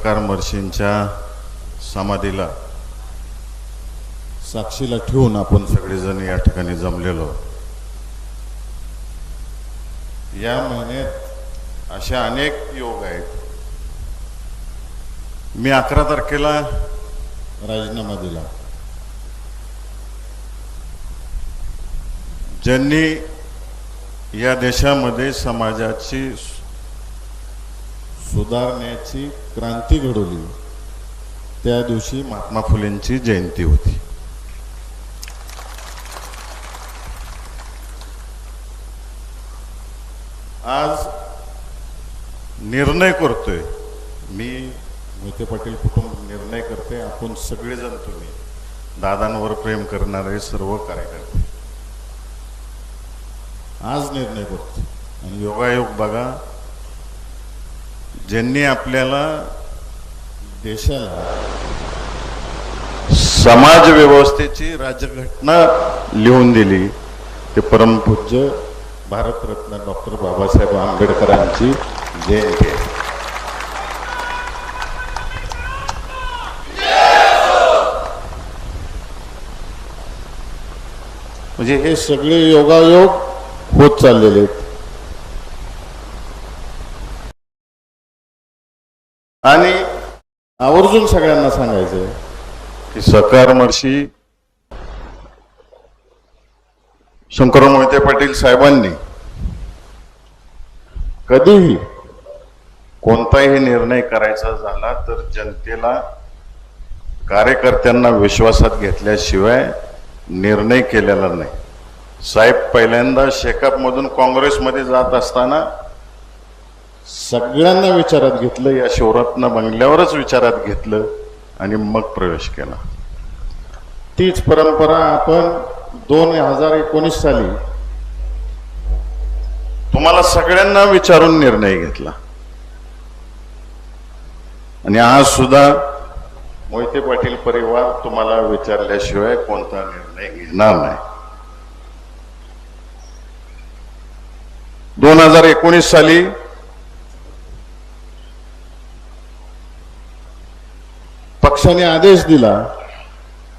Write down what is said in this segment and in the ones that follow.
सकार मर्शींच्या समाधीला साक्षीला ठेवून आपण सगळेजण या ठिकाणी जमलेलो. या महिन्यात असे अनेक योग आहेत. मी अकरा तारखेला राजीनामा दिला. ज्यांनी या देशामध्ये समाजाची सुधारण्याची क्रांती घडवली. त्या दिवशी महात्मा फुलेंची जयंती होती. आज निर्णय करतोय. मी मोहिते पाटील कुटुंब निर्णय करते. आपण सगळेजण तुम्ही. दादांवर प्रेम करणारे सर्व कार्यकर्ते. आज निर्णय करतो आणि योगायोग बघा. ज्यांनी आपल्याला देशाला समाज व्यवस्थेची राज्यघटना लिहून दिली ते परमपूज्य भारतरत्न डॉक्टर बाबासाहेब आंबेडकरांची जयंती आहे म्हणजे हे सगळे योगायोग होत चाललेले आहेत. आणि आवर्जून सगळ्यांना सांगायचंय की सकार मर्षी शंकर मोहिते पाटील साहेबांनी कधीही कोणताही निर्णय करायचा झाला तर जनतेला कार्यकर्त्यांना विश्वासात घेतल्याशिवाय निर्णय केलेला नाही. साहेब पहिल्यांदा शेकअपमधून काँग्रेसमध्ये जात असताना सगळ्यांना विचारात घेतलं या शिवरत्न बंगल्यावरच विचारात घेतलं आणि मग प्रवेश केला. तीच परंपरा आपण दोन हजार एकोणीस साली तुम्हाला सगळ्यांना विचारून निर्णय घेतला. आणि आज सुद्धा मोहिते पाटील परिवार तुम्हाला विचारल्याशिवाय कोणता निर्णय घेणार नाही. दोन हजार एकोणीस साली पक्षाने आदेश दिला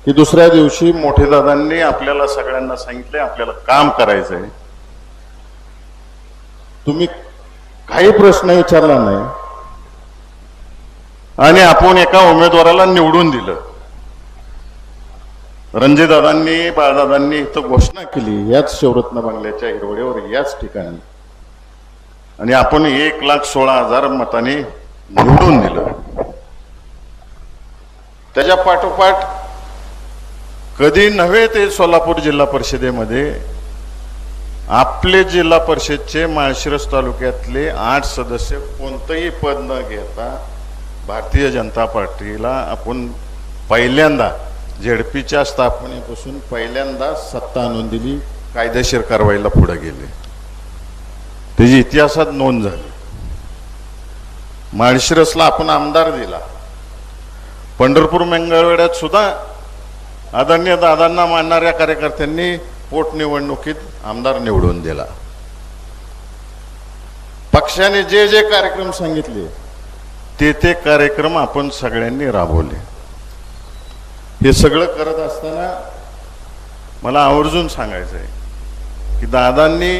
की दुसऱ्या दिवशी मोठे दादांनी आपल्याला सगळ्यांना सांगितले आपल्याला काम करायचंय. तुम्ही काही प्रश्न विचारला नाही. आणि आपण एका उमेदवाराला निवडून दिलं. रणजीदादांनी बाळदादांनी इथं घोषणा केली याच शिवरत्न बंगल्याच्या हिरवड्यावर याच ठिकाणी. आणि आपण एक लाख सोळा हजार मताने निवडून दिलं. त्याच्या पाठोपाठ कधी नव्हे ते सोलापूर जिल्हा परिषदेमध्ये आपले जिल्हा परिषदचे माळशिरस तालुक्यातले आठ सदस्य कोणतंही पद न घेता भारतीय जनता पार्टीला आपण पहिल्यांदा झेडपीच्या स्थापनेपासून पहिल्यांदा सत्ता आणून दिली कायदेशीर कारवाईला पुढे गेले. त्याची इतिहासात नोंद झाली. माळशिरसला आपण आमदार दिला. पंढरपूर मंगळवेड्यात सुद्धा आदरणीय दादांना मानणाऱ्या कार्यकर्त्यांनी पोटनिवडणुकीत आमदार निवडून दिला. पक्षाने जे जे कार्यक्रम सांगितले ते ते कार्यक्रम आपण सगळ्यांनी राबवले. हे सगळं करत असताना मला आवर्जून सांगायचं आहे की दादांनी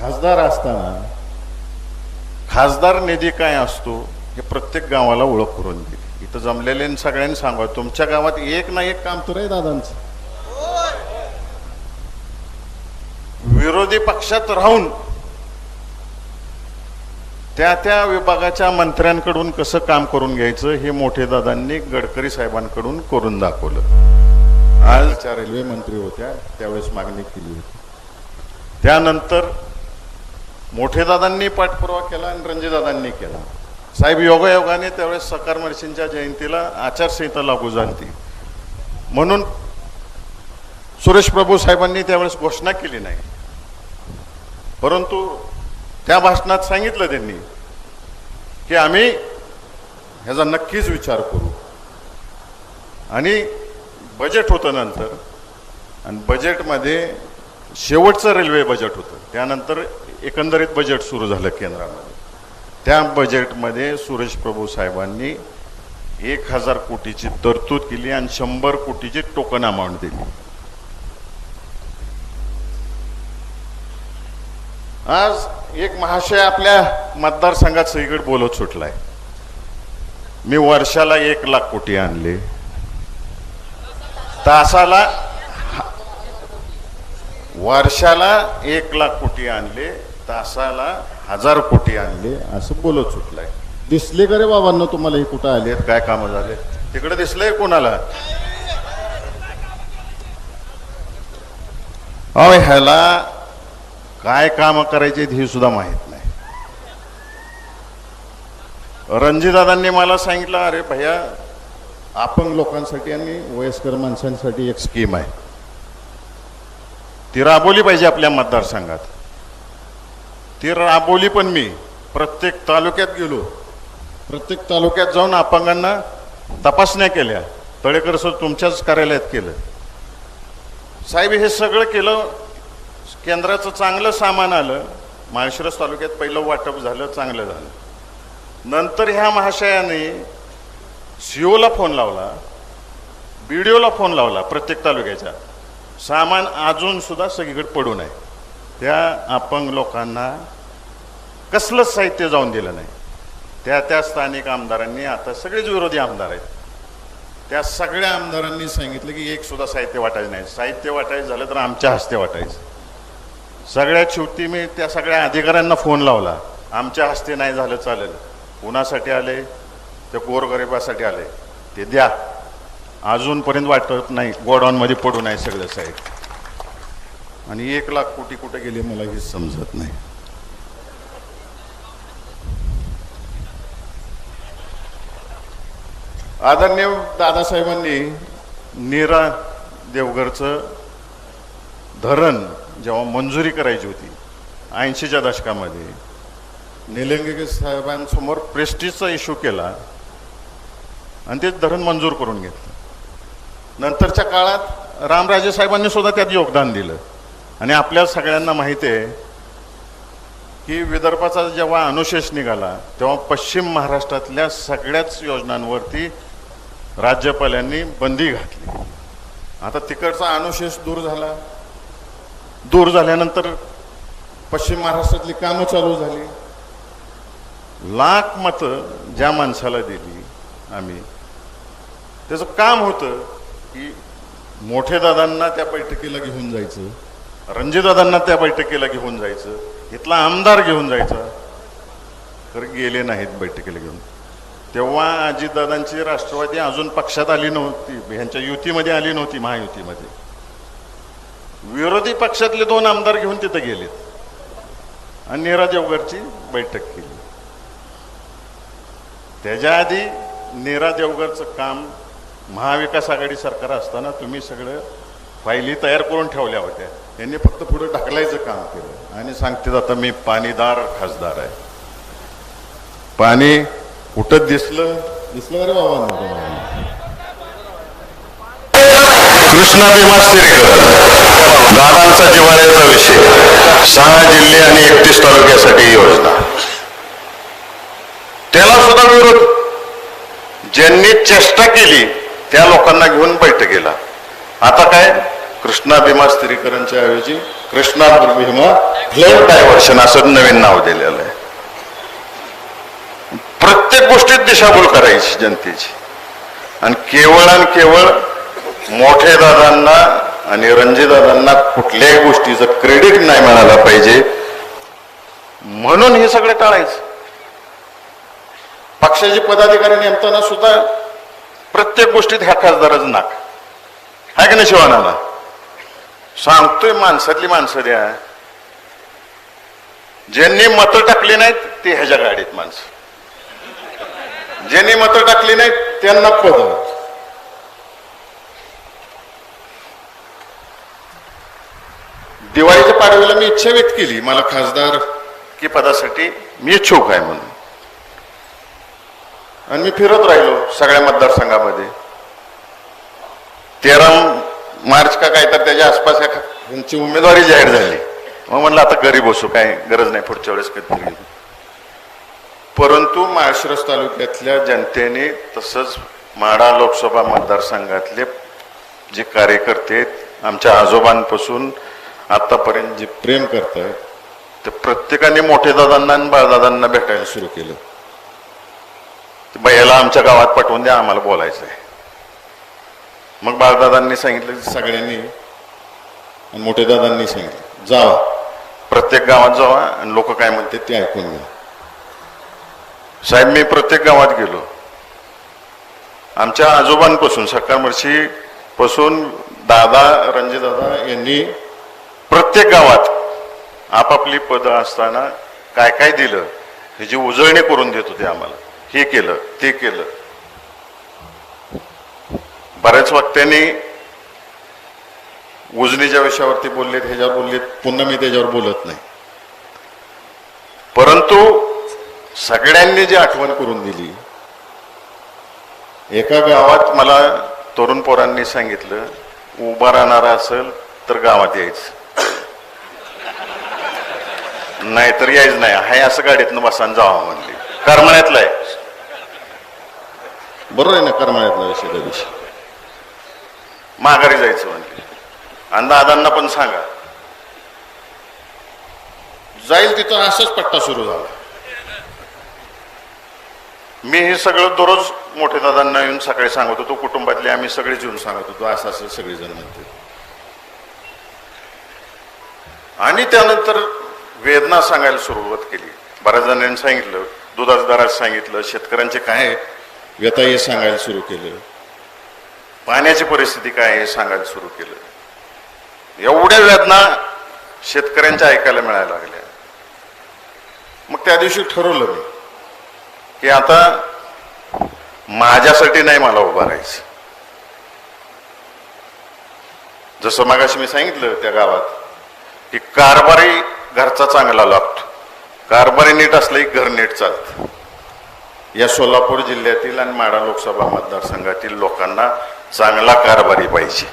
खासदार असताना खासदार निधी काय असतो हे प्रत्येक गावाला ओळख करून दिली इथं जमलेले सगळ्यांनी सांगा तुमच्या गावात एक ना एक काम तर आहे दादांचं. विरोधी पक्षात राहून त्या त्या विभागाच्या मंत्र्यांकडून कसं काम करून घ्यायचं हे मोठे दादांनी गडकरी साहेबांकडून करून दाखवलं. आज त्या रेल्वे मंत्री होत्या त्यावेळेस मागणी केली होती. त्यानंतर मोठे दादांनी पाठपुरावा केला आणि रणजीदादांनी केला. साहेब योगायोगाने त्यावेळेस सकार महर्षींच्या जयंतीला आचारसंहिता लागू झाली. म्हणून सुरेश प्रभू साहेबांनी त्यावेळेस घोषणा केली नाही. परंतु त्या भाषणात सांगितलं त्यांनी की आम्ही ह्याचा नक्कीच विचार करू. आणि बजेट होतं नंतर आणि बजेटमध्ये शेवटचं रेल्वे बजेट होतं. त्यानंतर एकंदरीत बजेट सुरू झालं केंद्रामध्ये. त्या बजेटमध्ये सुरेश प्रभू साहेबांनी एक हजार कोटीची तरतूद केली आणि शंभर कोटीची टोकन अमाऊंट दिली. आज एक महाशय आपल्या मतदारसंघात सगळीकडे बोलत सुटलाय. मी वर्षाला एक लाख कोटी आणले. तासाला वर्षाला एक लाख कोटी आणले. तासाला हजार कोटी आणले असं बोलत सुटलाय. दिसले का रे बाबांना तुम्हाला हे कुठं आले काय कामं झाले तिकडे दिसलंय कोणाला? अहो ह्याला काय काम करायचे हे सुद्धा माहीत नाही. रणजितदादांनी मला सांगितलं अरे भैया अपंग लोकांसाठी आणि वयस्कर माणसांसाठी एक स्कीम आहे. ती राबवली पाहिजे आपल्या मतदारसंघात. ती राबवली पण मी. प्रत्येक तालुक्यात गेलो. प्रत्येक तालुक्यात जाऊन अपंगांना तपासण्या केल्या. तळेकर सर तुमच्याच कार्यालयात केलं. साहेब हे सगळं केलं केंद्राचं चांगलं सामान आलं. माळशिरस तालुक्यात पहिलं वाटप झालं चांगलं झालं. नंतर ह्या महाशयाने सीओला फोन लावला बीडीओला फोन लावला प्रत्येक तालुक्याच्या. सामान अजूनसुद्धा सगळीकडे पडून आहे त्या अपंग लोकांना कसलंच साहित्य जाऊन दिलं नाही. त्या त्या स्थानिक आमदारांनी आता सगळेच विरोधी आमदार आहेत. त्या सगळ्या आमदारांनी सांगितलं की एक सुद्धा साहित्य वाटायचं नाही. साहित्य वाटायचं झालं तर आमच्या हस्ते वाटायचं. सगळ्यात शेवटी मी त्या सगळ्या अधिकाऱ्यांना फोन लावला. आमच्या हस्ते नाही झालं चालेल. कुणासाठी आले? ते गोरगरिबासाठी आले. ते द्या. अजूनपर्यंत वाटत नाही. गोडाऊनमध्ये पडू नाही सगळं साहित्य. आणि एक लाख कोटी कुठे गेले मला हे समजत नाही. आदरणीय दादासाहेबांनी नीरा देवगडचं धरण जेव्हा मंजुरी करायची होती ऐंशीच्या दशकामध्ये निलंगेकर साहेबांसमोर प्रेस्टिजचा इश्यू केला आणि ते धरण मंजूर करून घेतलं. नंतरच्या काळात रामराजे साहेबांनी सुद्धा त्यात योगदान दिलं. आणि आपल्या सगळ्यांना माहिती आहे की विदर्भाचा जेव्हा अनुशेष निघाला तेव्हा पश्चिम महाराष्ट्रातल्या सगळ्याच योजनांवरती राज्यपालांनी बंदी घातली. आता तिकडचा अनुशेष दूर झाला. दूर झाल्यानंतर पश्चिम महाराष्ट्रातली कामं चालू झाली. लाख मतं ज्या माणसाला दिली आम्ही त्याचं काम होतं की मोठे दादांना त्या बैठकीला घेऊन जायचं. रणजितदादांना त्या बैठकीला घेऊन जायचं इथला आमदार घेऊन जायचा. तर गेले नाहीत बैठकीला घेऊन. तेव्हा अजितदादांची राष्ट्रवादी अजून पक्षात आली नव्हती ह्यांच्या युतीमध्ये आली नव्हती महायुतीमध्ये. विरोधी पक्षातले दोन आमदार घेऊन तिथं गेलेत. आणि नीरा देवगडची बैठक केली. त्याच्या आधी नीरा देवगडचं काम महाविकास आघाडी सरकार असताना तुम्ही सगळं फायली तयार करून ठेवल्या होत्या. यांनी फक्त पुढे ढकलायचं काम केलं. आणि सांगते आता मी पाणीदार खासदार आहे. पाणी कुठं दिसलं? दिसलं अरे बाबा? कृष्णा भीमा सिरेकर दादांचा जिव्हाळ्याचा विषय. सहा जिल्हे आणि एकतीस तालुक्यासाठी योजना. त्याला सुद्धा विरोध. ज्यांनी चेष्टा केली त्या लोकांना घेऊन बैठकीला आता काय? कृष्णा भीमा स्त्रीकरणच्या ऐवजी कृष्णा भीमा फ्लड डायव्हर्शन असं नवीन नाव दिलेलं आहे. प्रत्येक गोष्टीत दिशाभूल करायची जनतेची. आणि केवळ आणि केवळ मोठे दादांना आणि रणजीदादांना कुठल्याही गोष्टीचं क्रेडिट नाही मिळाला पाहिजे. म्हणून हे सगळे टाळायचं. पक्षाचे पदाधिकारी नेमताना सुद्धा प्रत्येक गोष्टीत ह्या खासदाराचं नाक. आहे कि नाही शिवानाला? सांगतोय माणसातली माणसं द्या. ज्यांनी मतं टाकली नाहीत ते ह्याच्या गाडीत माणसं. ज्यांनी मतं टाकली नाहीत त्यांना पद. दिवाळीच्या पाडव्याला मी इच्छा व्यक्त केली मला खासदार की पदासाठी मी इच्छुक आहे म्हणून. आणि मी फिरत राहिलो सगळ्या मतदारसंघामध्ये. तेरा मार्च का काय तर त्याच्या आसपास यांची उमेदवारी जाहीर झाली. मग म्हणलं आता घरी बसू काय गरज नाही पुढच्या वेळेस कधी परंतु माळशिरस तालुक्यातल्या जनतेने तसंच माडा लोकसभा मतदारसंघातले जे कार्यकर्ते आहेत, आमच्या आजोबांपासून आतापर्यंत जे प्रेम करतायत ते प्रत्येकाने मोठे दादांना आणि बाळदादांना भेटायला सुरू केलं. ते आमच्या गावात पाठवून द्या आम्हाला बोलायचं आहे मग बाळदादांनी सांगितलं सगळ्यांनी आणि मोठे दादांनी सांगितलं जावा. प्रत्येक गावात जावा आणि लोक काय म्हणते ते ऐकून घ्या. साहेब मी प्रत्येक गावात गेलो. आमच्या आजोबांपासून सकाळमर्शी पासून दादा रणजीदादा यांनी प्रत्येक गावात आपापली पदं असताना काय काय दिलं ह्याची उजळणी करून देत होते आम्हाला हे केलं ते केलं. बऱ्याच वक्त्यांनी उजनीच्या विषयावरती बोललेत ह्याच्यावर बोललेत पुन्हा मी त्याच्यावर बोलत नाही. परंतु सगळ्यांनी जी आठवण करून दिली एका गावात मला तरुण पोरांनी सांगितलं उभा राहणारा असेल तर गावात यायचं. नाही तर यायच नाही. हाय असं गाडीतनं बसान जावं म्हणली. करमण्यातलं आहे. बरोबर आहे ना करमण्यातला विषय त्या दिवशी. माघारी जायचं म्हणली आणि दादांना पण सांगा. जाईल तिथं असाच पट्टा सुरू झाला. मी हे सगळं दररोज मोठे दादांना येऊन सकाळी सांगत होतो कुटुंबातले आम्ही सगळेच येऊन सांगत होतो असं असं सगळेजण म्हणते. आणि त्यानंतर वेदना सांगायला सुरुवात केली. बऱ्याच जणांनी सांगितलं दुधाच्या दरात सांगितलं शेतकऱ्यांचे काय व्यथा हे सांगायला सुरू केलं. पाण्याची परिस्थिती काय हे सांगायला सुरू केलं. एवढ्या वेदना शेतकऱ्यांच्या ऐकायला मिळायला लागल्या. मग त्या दिवशी ठरवलं मी की आता माझ्यासाठी नाही मला उभा राहायचं. जसं मागाशी मी सांगितलं त्या गावात की कारभारी घरचा चांगला लागतो कारभारी नीट असलं की घर नीट चालतं. या सोलापूर जिल्ह्यातील आणि माडा लोकसभा मतदारसंघातील लोकांना चांगला कारभारी पाहिजे.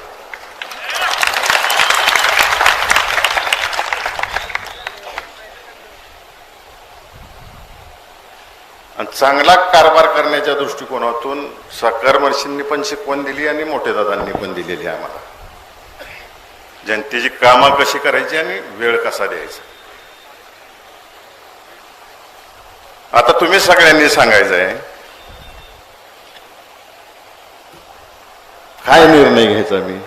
आणि चांगला कारभार करण्याच्या दृष्टिकोनातून साकार मर्शींनी पण शिकवण दिली आणि मोठे दादांनी पण दिलेली आहे आम्हाला. जनतेची कामं कशी करायची आणि वेळ कसा द्यायचा. आता तुम्ही सगळ्यांनी सांगायचं आहे काय निर्णय घ्यायचा मी.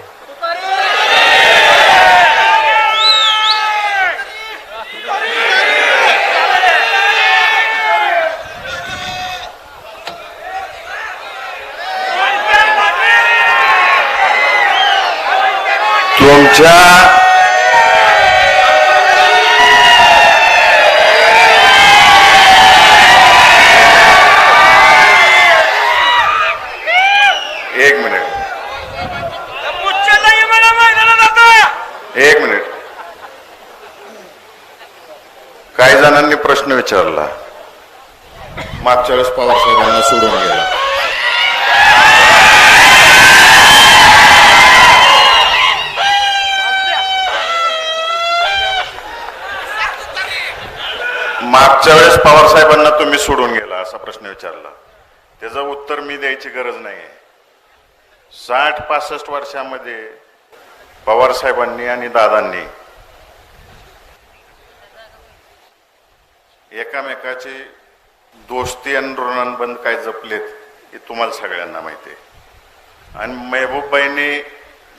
तुमच्या एक मिनिट मुच्चलही मला मैदानात आता एक मिनिट काही जणांनी प्रश्न विचारला मागच्या वेळेस पवार साहेबांना सोडून गेला. मागच्या वेळेस पवार साहेबांना तुम्ही सोडून गेला असा प्रश्न विचारला. त्याचं उत्तर मी द्यायची गरज नाही साठ पासष्ट वर्षामध्ये पवार साहेबांनी आणि दादांनी एकामेकाचे दोस्ती आणि ऋणानुबंध काय जपलेत हे तुम्हाला सगळ्यांना माहिती आहे. आणि मेहबूबबाईंनी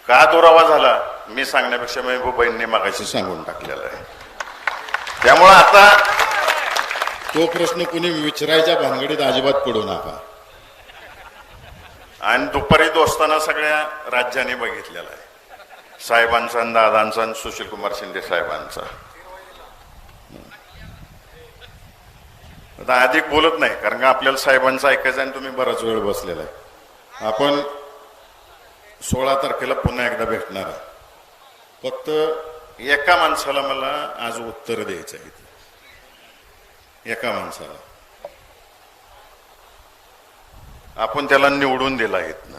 का दुरावा झाला मी सांगण्यापेक्षा मेहबूबबाईंनी मागाशी सांगून टाकलेला आहे. त्यामुळं आता तो प्रश्न कुणी विचारायच्या भानगडीत अजिबात पडू नका. आणि दुपारी दोस्ताना सगळ्या राज्याने बघितलेला आहे. साहेबांचा दादांचा आणि सुशील कुमार शिंदे साहेबांचा. आता अधिक बोलत नाही कारण का आपल्याला साहेबांचं ऐकायचं आणि तुम्ही बराच वेळ बसलेला आहे. आपण सोळा तारखेला पुन्हा एकदा भेटणार आहे. फक्त एका माणसाला मला आज उत्तर द्यायचं आहे इथे. एका माणसाला. आपण त्याला निवडून दिला आहेत ना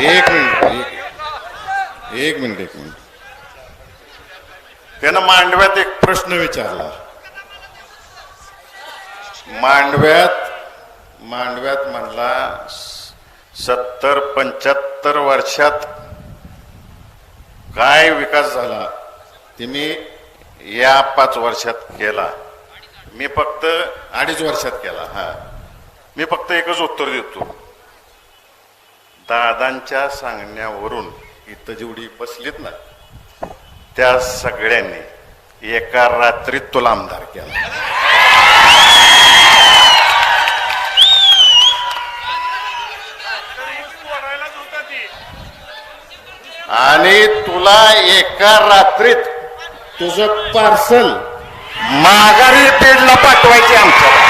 एक मिनिट एक- एक मिनिट एक मिनिट. त्यानं मांडव्यात एक प्रश्न विचारला. मांडव्यात मांडव्यात म्हणला सत्तर पंच्याहत्तर वर्षात काय विकास झाला? ते मी या पाच वर्षात केला. मी फक्त अडीच वर्षात केला हा. मी फक्त एकच उत्तर देतो. दादांच्या सांगण्यावरून इथं जेवढी बसलीत ना त्या सगळ्यांनी एका रात्रीत तुला आमदार केला. आणि तुला एका रात्रीत तुझं पार्सल माघारी बीडला पाठवायची आमच्या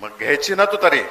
मग घ्यायची ना तू तरी.